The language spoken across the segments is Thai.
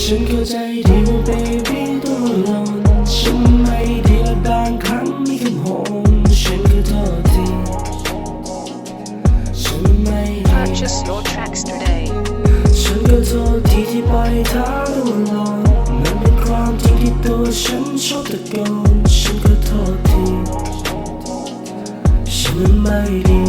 ฉันเข้าใจดีว่า baby ตัวร้อนฉันไม่ดีและบางครั้งมีคำโหมฉันขอโทษทีฉันไม่ดี Purchase your tracks today. ฉันก็โทษทีที่ปล่อยเธอตัวลอยมันเป็นความจริงที่ตัวฉันชอบตะโกนฉันก็โทษทีฉันมันไม่ดี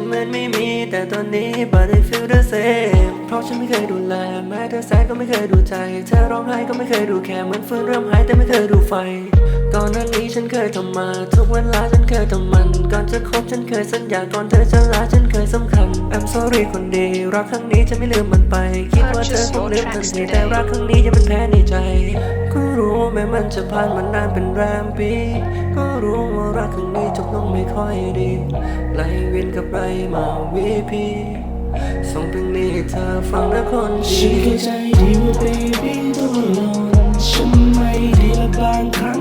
นเหมือนไม่มี แต่ตอนนี้ but I feel the same เพราะฉันไม่เคยดูแล แม้เธอแสนก็ไม่เคยดูใจ เธอร้องไห้ก็ไม่เคยดูแค่เหมือนฟืนเริ่มหายแต่ไม่เคยดูไฟ ก่อนหน้านี้ฉันเคยทำมา ทุกเวลาฉันเคยทำมัน ก่อนจะคบฉันเคยสัญญา ก่อนเธอจะลาฉันเคยสำคัญ I'm sorry คนดี รักครั้งนี้จะไม่ลืมมันไป คิดว่าเธอคงลืมทันทีแต่รักครั้งนี้ยังเป็นแผลในใจ ก็รู้แม้มันจะผ่านมานานเป็นแรมปี ก็รู้ว่ารักครั้งนี้จบลงไม่ค่อยดีไล่เวียนกับไรมาวีพีส่งเพลงนี้ให้เธอฟังนะคนดีฉันเข้าใจดีว่า baby ตัวร้อนฉันไม่ดีและบางครั้ง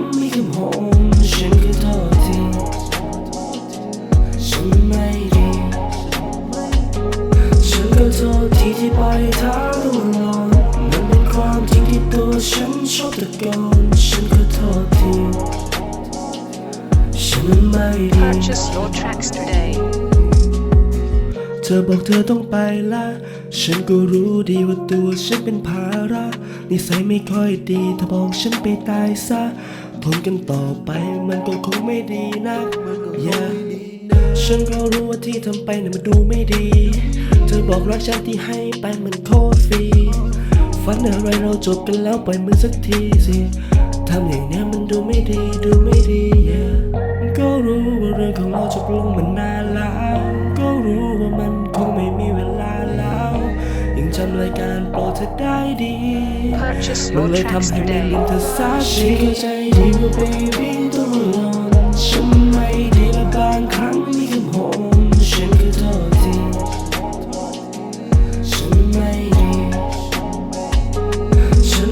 ชอบตะโกนฉันขอโทษทีฉันมันไม่ดี Purchase your tracks today. เธอบอกเธอต้องไปละฉันก็รู้ดีว่าตัวฉันเป็นภาระนิสัยไม่ค่อยดีเธอบอกฉันไปตายซะทนกันต่อไปมันก็คงไม่ดีนะอย่าฉันก็รู้ว่าที่ทำไปเนี่ยมันดูไม่ดี เธอบอกรักฉันที่ให้ไปมันโคตรฟรี ฝันอะไรเราจบกันแล้วปล่อยมือสักทีสิทำอย่างเนี้ยมันดูไม่ดีดูไม่ดี yeah ก็รู้ว่าเรื่องของเราจบลงมันนานแล้ว ก็รู้ว่ามันคงไม่มีเวลาแล้วยังจำรายการโปรดเธอได้ดี Purchase มัน your เลย tracks ทำให้ไม่ today. ลืมเธอสักทีฉันเข้าใจดีว่า baby ต้องร้อ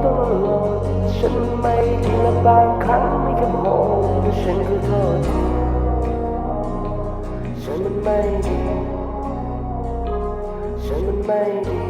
ฉันเข้าใจดีว่า baby ต้องรอฉันไม่ดีและบางครั้งไม่คำโหมฉันขอโทษทีฉันมันไม่ดีฉันมันไม่ดี